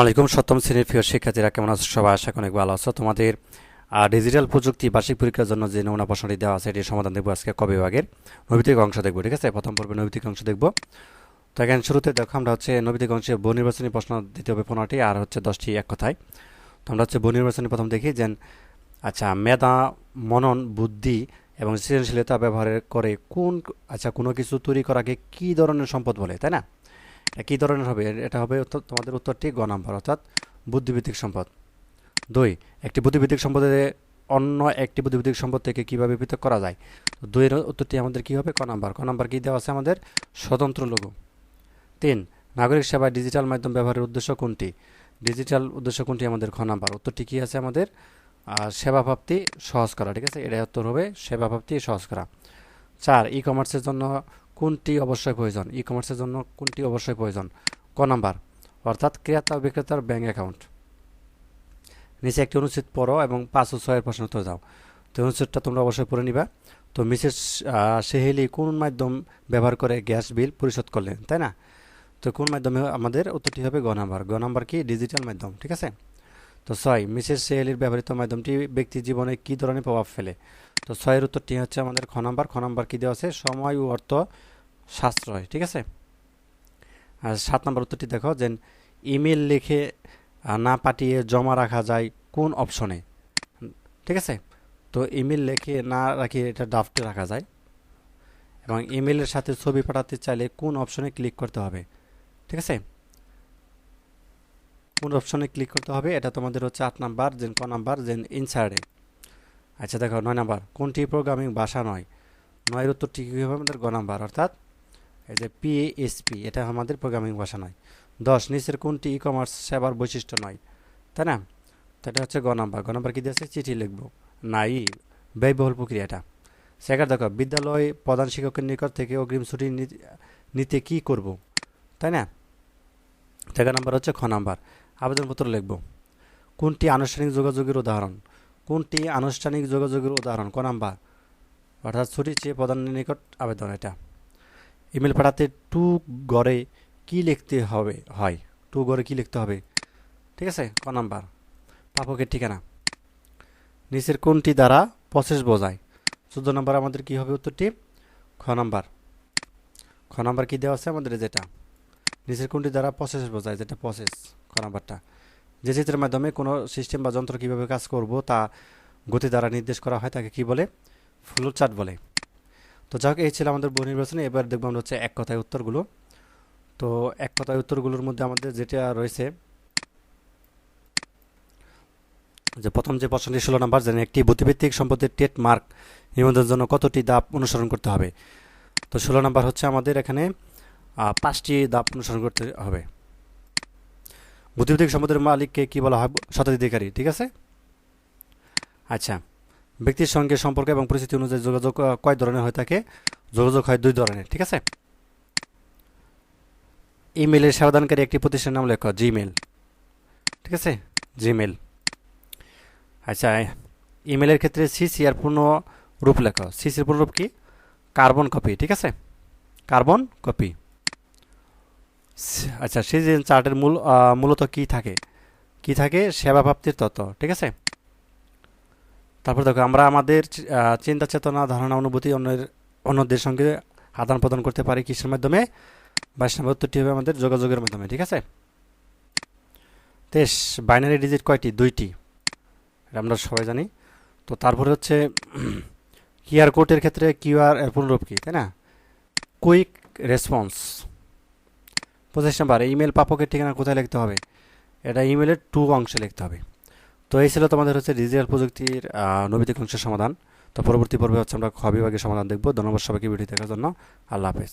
আলাইকুম, সপ্তম শ্রেণির প্রিয় শিক্ষার্থীরা, কেমন আছো সবাই? আশা অনেক ভালো আছো। তোমাদের ডিজিটাল প্রযুক্তি বার্ষিক পরীক্ষার জন্য যে নমুনা প্রশ্নটি দেওয়া আছে, এটির সমাধান দেখব আজকে কবে বিভাগের নৈবিতিক অংশ দেখব, ঠিক আছে? প্রথম পর্বে নৈবিতিক অংশ দেখব। তো এখানে শুরুতে দেখো, আমরা হচ্ছে নৈবিতিক অংশে বহু নির্বাচনী প্রশ্ন দিতে হবে পনেরোটি, আর হচ্ছে দশটি এক কথায়। তো আমরা হচ্ছে বহু নির্বাচনী প্রথম দেখি যে আচ্ছা মেধা, মনন, বুদ্ধি এবং সৃজনশীলতা ব্যবহার করে কোন আচ্ছা কোনো কিছু তৈরি করাকে কী ধরনের সম্পদ বলে, তাই না? কী ধরনের হবে। এটা হবে তোমাদের উত্তরটি গ নাম্বার, অর্থাৎ বুদ্ধিভিত্তিক সম্পদ। দুই, একটি বুদ্ধিভিত্তিক সম্পদে অন্য একটি বুদ্ধিভিত্তিক সম্পদ থেকে কীভাবে পৃথক করা যায়? দুইয়ের উত্তরটি আমাদের কী হবে? ক নাম্বার। ক নাম্বার কী দেওয়া আছে আমাদের? স্বতন্ত্র লঘু। তিন, নাগরিক সেবায় ডিজিটাল মাধ্যম ব্যবহারের উদ্দেশ্য কোনটি? ডিজিটাল উদ্দেশ্য কোনটি আমাদের খ নাম্বার? উত্তরটি কী আছে আমাদের? সেবা প্রাপ্তি সহজ করা, ঠিক আছে? এটাই উত্তর হবে সেবা প্রাপ্তি সহজ করা। চার ই কমার্সের জন্য কোনটি অবশ্যই প্রয়োজন? ই কমার্সের জন্য কোনটি অবশ্যই প্রয়োজন? ক নাম্বার, অর্থাৎ ক্রেতা ও বিক্রেতার ব্যাঙ্ক অ্যাকাউন্ট। নিচে একটি অনুচ্ছেদ পড়ো এবং পাঁচ ও ছয়ের প্রশ্ন উত্তর দাও। তো অনুচ্ছেদটা তোমরা অবশ্যই পড়ে নিবা। তো মিসেস সেহেলি কোন মাধ্যম ব্যবহার করে গ্যাস বিল পরিশোধ করলেন, তাই না? তো কোন মাধ্যমে আমাদের উত্তরটি হবে গ নাম্বার। গ নাম্বার কি? ডিজিটাল মাধ্যম, ঠিক আছে? তো ছয়, মিসেস সেহেলির ব্যবহৃত মাধ্যমটি ব্যক্তি জীবনে কী ধরনের প্রভাব ফেলে? তো ছয়ের উত্তরটি হচ্ছে আমাদের খ নাম্বার। খ নাম্বার কী দেওয়া আছে? সময় ও অর্থ সাশ্রয়, ঠিক আছে? আর সাত নম্বর উত্তরটি দেখো, যে ইমেল লিখে না পাঠিয়ে জমা রাখা যায় কোন অপশনে? ঠিক আছে? তো ইমেল লিখে না রাখিয়ে এটা ড্রাফটে রাখা যায়। এবং ইমেলের সাথে ছবি পাঠাতে চাইলে কোন অপশনে ক্লিক করতে হবে? ঠিক আছে? কোন অপশনে ক্লিক করতে হবে? এটা তোমাদের হচ্ছে আট নাম্বার জেন ক নাম্বার জেন ইনসার্টে আচ্ছা দেখো, নয় নাম্বার, কোনটি প্রোগ্রামিং ভাষা নয়? নয়ের উত্তরটি কী হবে আমাদের গ নাম্বার, অর্থাৎ এই যে পিএসপি এটা আমাদের প্রোগ্রামিং ভাষা নয়। দশ, নিচের কোনটি ই কমার্স সেবার বৈশিষ্ট্য নয়? তাই না? তো এটা হচ্ছে গ নাম্বার গ নাম্বার কী দিয়েছে? চিঠি লিখব। নাই ব্যয়বহুল প্রক্রিয়া এটা। সেখানে দেখো, বিদ্যালয় প্রধান শিক্ষকের নিকট থেকে অগ্রিম ছুটি নিতে কি করব? তাই না? তেরো নাম্বার হচ্ছে খ নাম্বার, আবেদনপত্র লিখব। কোনটি আনুষ্ঠানিক যোগাযোগের উদাহরণ? কোনটি আনুষ্ঠানিক যোগাযোগের উদাহরণ? ক নাম্বার। অর্থাৎ ছুটি চেয়ে প্রধানের নিকট আবেদন এটা। ইমেল পাঠাতে টু গড়ে কি লিখতে হবে? হয়। টু গড়ে কি লিখতে হবে? ঠিক আছে? ক নাম্বার। পাপকের ঠিকানা। নিচের কোনটি দ্বারা প্রসেস বোঝায়? চোদ্দ নম্বর আমাদের কি হবে উত্তরটি? খ নাম্বার। খ নাম্বার কি দেওয়া আছে আমাদের যেটা? নিচের কোনটি দ্বারা প্রসেস বোঝায় যেটা প্রসেস খ নাম্বারটা। যে চিত্রের মাধ্যমে কোনো সিস্টেম বা যন্ত্র কীভাবে কাজ করব তা গতি দ্বারা নির্দেশ করা হয় তাকে কি বলে? ফ্লো চার্ট বলে। তো যাক এই ছিল আমাদের বহু নির্বাচনে। এবার দেখব আমরা হচ্ছে এক কথায় উত্তরগুলো। তো এক কথায় উত্তরগুলোর মধ্যে আমাদের যেটা রয়েছে, যে প্রথম যে প্রশ্নটি ষোলো নাম্বার যেন একটি বুদ্ধিভিত্তিক সম্পদের টেট মার্ক নিবন্ধনের জন্য কতটি ধাপ অনুসরণ করতে হবে? তো ষোলো নাম্বার হচ্ছে আমাদের এখানে পাঁচটি ধাপ অনুসরণ করতে হবে। বুদ্ধিভিত্তিক সম্পদের মালিককে কি বলা হয়? শতাধিকারী, ঠিক আছে? আচ্ছা। ব্যক্তির সঙ্গে সম্পর্ক এবং পরিস্থিতি অনুযায়ী যোগাযোগ কয় ধরনের হয়ে থাকে যোগাযোগ হয় দুই ধরনের, ঠিক আছে? ইমেলের সেবাদানকারী একটি প্রতিষ্ঠানের নাম লেখো জিমেল ঠিক আছে? জিমেল আচ্ছা ইমেলের ক্ষেত্রে সিসি আর পূর্ণ রূপ লেখো। সিসির পূর্ণ রূপ কি? কার্বন কপি, ঠিক আছে? Carbon copy. আচ্ছা সিজন চার্টের মূল মূলত কি থাকে? কি থাকে? সেবা প্রাপ্তির তত্ত্ব, ঠিক আছে? তারপর দেখো, আমরা আমাদের চিন্তা চেতনা, ধারণা, অনুভূতি অন্যের, অন্যদের সঙ্গে আদান প্রদান করতে পারি কিসের মাধ্যমে? বাইশ নম্বর হবে আমাদের যোগাযোগের মাধ্যমে, ঠিক আছে? তেইশ, বাইনারি ডিজিট কয়টি? দুইটি। আমরা সবাই জানি। তো তারপরে হচ্ছে কিউআর কোডের ক্ষেত্রে কিউআর এর পুনরূপ কি, তাই না? Quick response. পঁচিশ নাম্বার ইমেল পাপকের ঠিকানা কোথায় লিখতে হবে? এটা ইমেলের টু অংশে লিখতে হবে। তো এই ছিল তোমাদের হচ্ছে ডিজিটাল প্রযুক্তির নৈতিক অংশের সমাধান। তো পরবর্তী পর্বে হচ্ছে আমরা খ সমাধান দেখব। ধন্যবাদ সবাইকে ভিডিও দেখার জন্য। আল্লাহ হাফেজ।